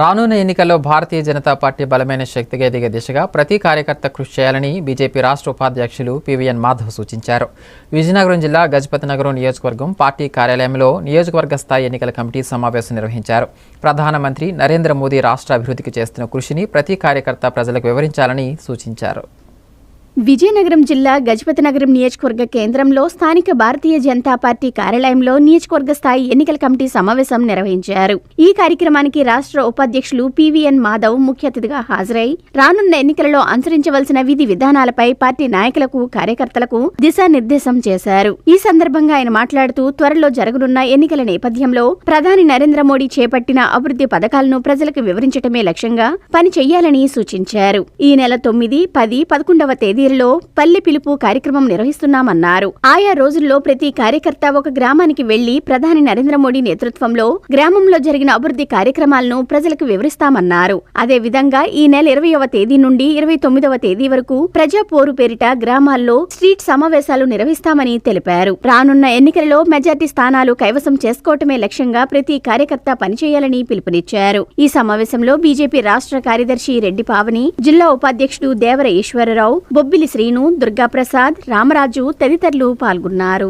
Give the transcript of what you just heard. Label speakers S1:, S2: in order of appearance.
S1: రానున్న ఎన్నికల్లో భారతీయ జనతా పార్టీ బలమైన శక్తిగా ఎదిగే దిశగా ప్రతి కార్యకర్త కృషి చేయాలని బీజేపీ రాష్ట్ర ఉపాధ్యక్షులు పివిఎన్ మాధవ్ సూచించారు. విజయనగరం జిల్లా గజపతి నగరం నియోజకవర్గం పార్టీ కార్యాలయంలో నియోజకవర్గ స్థాయి ఎన్నికల కమిటీ సమావేశం నిర్వహించారు. ప్రధానమంత్రి నరేంద్ర మోదీ రాష్ట్ర అభివృద్ధికి చేస్తున్న కృషిని ప్రతి కార్యకర్త ప్రజలకు వివరించాలని సూచించారు.
S2: విజయనగరం జిల్లా గజపతి నగరం నియోజకవర్గ కేంద్రంలో స్థానిక భారతీయ జనతా పార్టీ కార్యాలయంలో నియోజకవర్గ స్థాయి ఎన్నికల కమిటీ సమావేశం నిర్వహించారు. ఈ కార్యక్రమానికి రాష్ట్ర ఉపాధ్యక్షులు పివిఎన్ మాధవ్ ముఖ్య అతిథిగా హాజరై రానున్న ఎన్నికలలో అనుసరించవలసిన విధి విధానాలపై పార్టీ నాయకులకు కార్యకర్తలకు దిశానిర్దేశం చేశారు. ఈ సందర్భంగా ఆయన మాట్లాడుతూ త్వరలో జరగనున్న ఎన్నికల నేపథ్యంలో ప్రధాని నరేంద్ర మోడీ చేపట్టిన అభివృద్ధి పథకాలను ప్రజలకు వివరించడమే లక్ష్యంగా పని చేయాలని సూచించారు. ఈ నెల తొమ్మిది పది పదకొండవ తేదీ తీరులో పల్లె పిలుపు కార్యక్రమం నిర్వహిస్తున్నామన్నారు. ఆయా రోజుల్లో ప్రతి కార్యకర్త ఒక గ్రామానికి వెళ్ళి ప్రధాని నరేంద్ర మోడీ నేతృత్వంలో గ్రామంలో జరిగిన అభివృద్ధి కార్యక్రమాలను ప్రజలకు వివరిస్తామన్నారు. అదే విధంగా ఈ నెల ఇరవయవ తేదీ నుండి ఇరవై తొమ్మిదవ తేదీ వరకు ప్రజా పోరు పేరిట గ్రామాల్లో స్ట్రీట్ సమావేశాలు నిర్వహిస్తామని తెలిపారు. రానున్న ఎన్నికలలో మెజార్టీ స్థానాలు కైవసం చేసుకోవటమే లక్ష్యంగా ప్రతి కార్యకర్త పనిచేయాలని పిలుపునిచ్చారు. ఈ సమావేశంలో బీజేపీ రాష్ట్ర కార్యదర్శి రెడ్డి పావని జిల్లా ఉపాధ్యక్షుడు దేవర ఈశ్వరరావు బొబ్బిలి శ్రీను దుర్గాప్రసాద్ రామరాజు తదితరులు పాల్గొన్నారు.